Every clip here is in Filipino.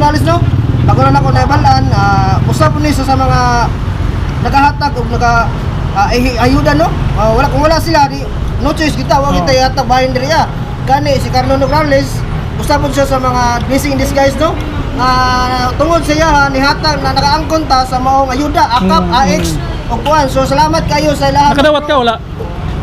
journalist no. Ako na ako naibalan, ah usap ni sa mga nagahatag ug naga ah, ay- ayuda no. Ah, wala kung wala sila di no choice kita wa Oh. kita yatag bahin diriya. Kani si Carlo Nograles usapon siya sa mga blessing in disguise no. Ah, tungod sa iya ni hatag na nakaangkon ta sa maong ayuda akap Mm, AX ug kuan. So salamat kayo sa lahat. Nakadawat ka wala?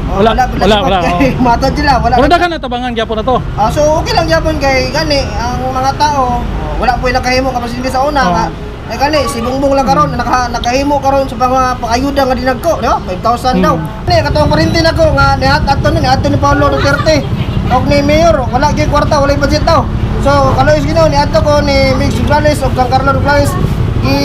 Oh, Wala, wala, wala, kay Matod sila, wala. Wala ka na tabangan gyapon na to. Ah, so okay lang gyapon kay gani ang mga tao oh, wala po nakahimo kapag hindi sa una Oo. nga eh gani si Bungbong lang karon naka, nakahimo karon sa mga pangayuda nga dinagko di ba 5,000 daw Hmm. ni katong parintin ako nga nihat ato ni ato ni Paulo Duterte og ni Mayor wala gyud kwarta wala budget daw so kaloy ginaw ni ato ko ni Mix Gonzales og kang Carlo Gonzales i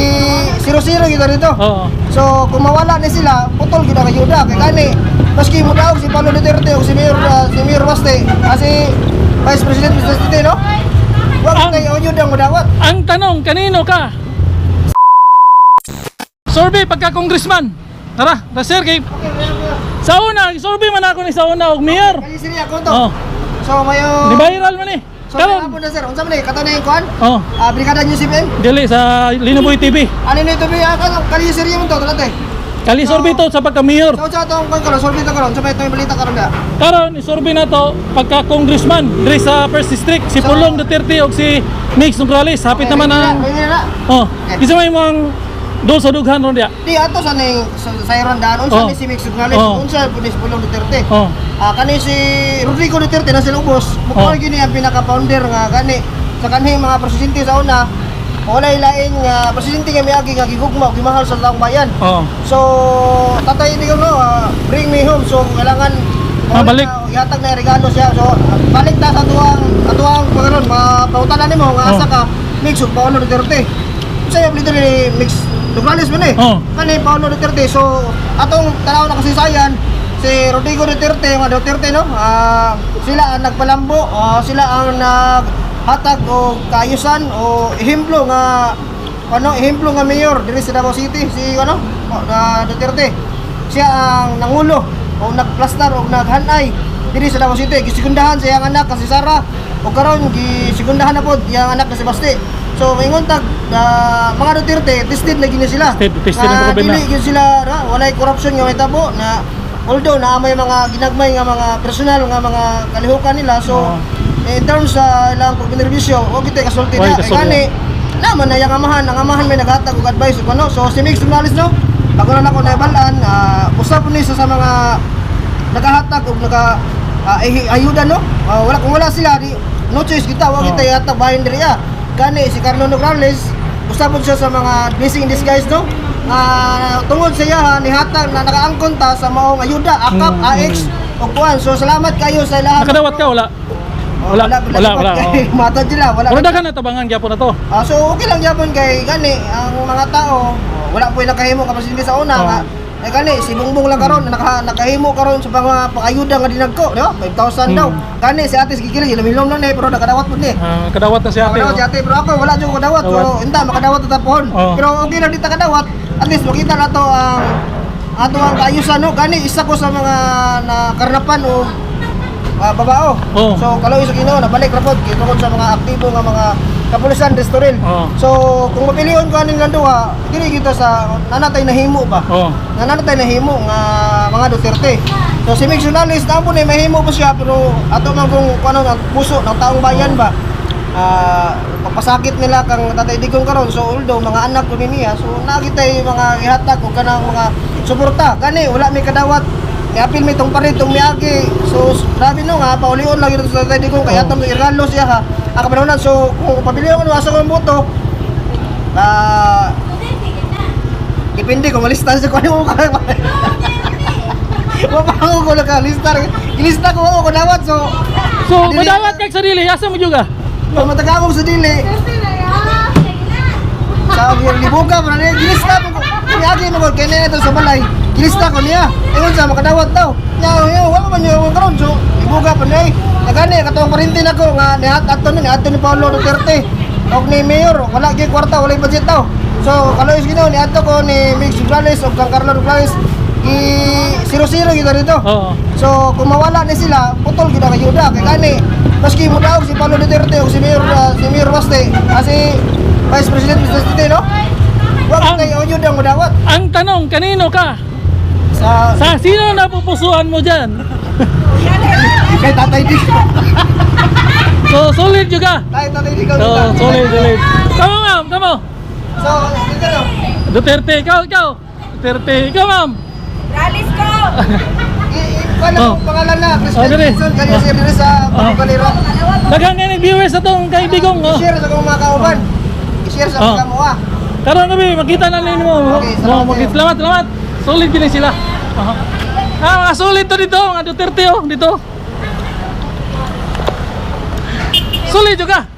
zero-zero kita dito Oo. So kung mawala ni sila, putol gid ang ayuda kay kani maski mo daog si Paulo Duterte o si Mayor uh, si Mayor Baste, kasi Vice President Mr. Duterte no? Wag Ang- kay ayuda mo dawat. Ang tanong, kanino ka? Survey pagka congressman. Tara, na sir kay sa una, survey man ako ni sa una og mayor. Kali siri ako to. Oh, So mayo di viral man eh. So Karon. na sir, unsa man ni kato na yung kuan? Oh, Ah, Brigada News FM. dili sa Linaboy TV. Ano ni to biya ka kali siri mo to dati. Kali survey to sa pagka mayor. So sa tong kuan karon, solve to karon, sa itong balita karon da. Karon isurvey na to pagka congressman diri sa first district si Pulong Duterte og si Mix Nograles. Hapit naman ang. Oh, isa may mga do sa dughan ron dia. Di ato sa ning sa sayron daan unsa Oh. ni si Mix Gonzales, Oh. unsa pulis pulong Duterte. Oh. Ah, kani si Rodrigo Duterte na sila ubos. Mukha Oh. gini ang pinaka-founder nga kani sa kanhing mga presidente sa una. Wala ilain nga presidente nga miagi nga gigugma ug gimahal sa taong bayan. Oh. So, tatay ni no, ah, bring me home. So, kailangan Ah, balik. na- Ihatag na regalo siya. So, balik ta sa tuwang atuang pagkaroon, mga pautanan nimo nga asa ka mix ug Paolo Duterte. Sa leader ni mix Nograles man eh. Oh. Kani Paolo Duterte. So, atong tanaw na kasaysayan si Rodrigo Duterte, mga Duterte no. Ah, sila ang nagpalambo, ah, sila ang naghatag o kaayusan o ehemplo nga ano, ehemplo nga mayor diri sa Davao City si ano, na Duterte. Siya ang nangulo o nagplastar o naghanay diri sa Davao City. Gisigundahan sa iyang anak kasi Sara o karon gisigundahan na pod iyang anak na si Baste. So maingon tag ah, mga Duterte tested na gini sila. Tested- tested na dili gyud sila na walay corruption nga mahitabo na although na may mga ginagmay nga mga personal nga mga kalihukan nila so Oo. In terms sa ilang pagbinerbisyo o kita kasulti na. kay kani naman na yung amahan. Ang amahan may naghatag og advice ug ano so si Mix Gonzales no? Ako na ako naibalan uh, usap ni sa, sa mga nagahatag og naga ah, ay- ayuda no? Ah, wala kung wala sila di no choice kita. Wa kita yatag bahin diriya kani si Carlo Nograles usapon siya sa mga blessing in disguise no? Nga tungod sa iya ni hatag na nakaangkon ta sa maong ayuda akap Mm, AX ug kuan so salamat kayo sa lahat. Nakadawat ka wala? Oh, Wala, wala, wala, kay matod sila wala Wala ka na tabangan gyapon na to. Ah, so okay lang gyapon kay gani ang mga tao oh, wala po nakahimo kapag hindi sa una Oo. nga eh gani si Bungbong lang karon naka, nakahimo karon sa mga pangayuda nga dinagko di ba 5,000 daw Hmm. gani si Ate Kikili ilumilom lang ni pero nakadawat pud ni Ah, kadawat na si ate. Makadawat si oh. ate, pero ako wala ko kadawat. Pero hindi, makadawat tapon. Oo. Pero okay lang dito kadawat. At least makita na to ang ato ang kaayusan no. Gani isa ko sa mga na karnapan o ah, babao. Oo. So kalau isa Ginoo nabalik ra pod kay tungod sa mga aktibo nga mga kapulisan restoril. Oo. So kung mapilion ko aning landuha, dili kita sa nanatay nahimo ba? Oh. nanatay nahimo nga mga Duterte. So si Mix Gonzales na po ni mahimo pa siya pero ato man kung ano ang puso ng taong bayan ba ah papasakit nila kang Tatay Digong karon so although mga anak ko niya so nakita mga ihatag o kanang mga suporta kani wala may kadawat Iapil mi tong parit tong miagi. So grabe no nga paulion lagi dito sa Tatay Digong kaya Oo. tong iralo siya ha. Ang kapanahonan so kung pabilion ko asa ko ang boto ah Depende kung malista sa kung ano mo ka. Mapango ko lang ka, listar. Ilista ko ako dawat so. So, madawat kag sarili, asa mo juga? Kung matagawag sa dili, sa libuga pa na gilista ko. Kaya mo ko kene ito sa balay. Gilista ko niya. Ingon sa makadawat daw. Nya yo wa man yo karon so libuga pa nay. Nagani katong parintin ako nga nihat ato ni ato ni Paulo Duterte. Og ni Mayor, wala gyud kwarta, wala budget daw. So kaloy ginaw ni ato ko ni Mix Gonzales og kang Carlo Gonzales i zero-zero kita dito. Oo. So kung mawala ni sila, putol gid ang ayuda kay kani maski mo daog si Paulo Duterte o si Mayor uh, si Mayor Baste kasi President Mr. Presidente, no? Ang- kayo yun ang madawat. Ang tanong, kanino ka? Sa... Sa sino na pupusuan mo dyan? Kay Tatay Di. So, solid juga. Kay Tatay Di. So, solid, solid. Kamo, ma'am, kamo. So, dito no? Duterte, ikaw, ikaw. Duterte, ikaw, ma'am. Ralis ko! Paano Oh. ang pangalan na? Oh, President dire. Wilson, kanya siya dito sa Oh. Balira. Daghang nga viewers sa tong kaibigong. Oh. I-share sa kong mga kauban. I-share sa Oh. mga kamuha. Karon kami, makita na ninyo mo. Okay, mo salamat salamat, salamat. Solid gini sila. Aha. Ah, mga solid to dito, mga Duterte oh, dito. Solid juga.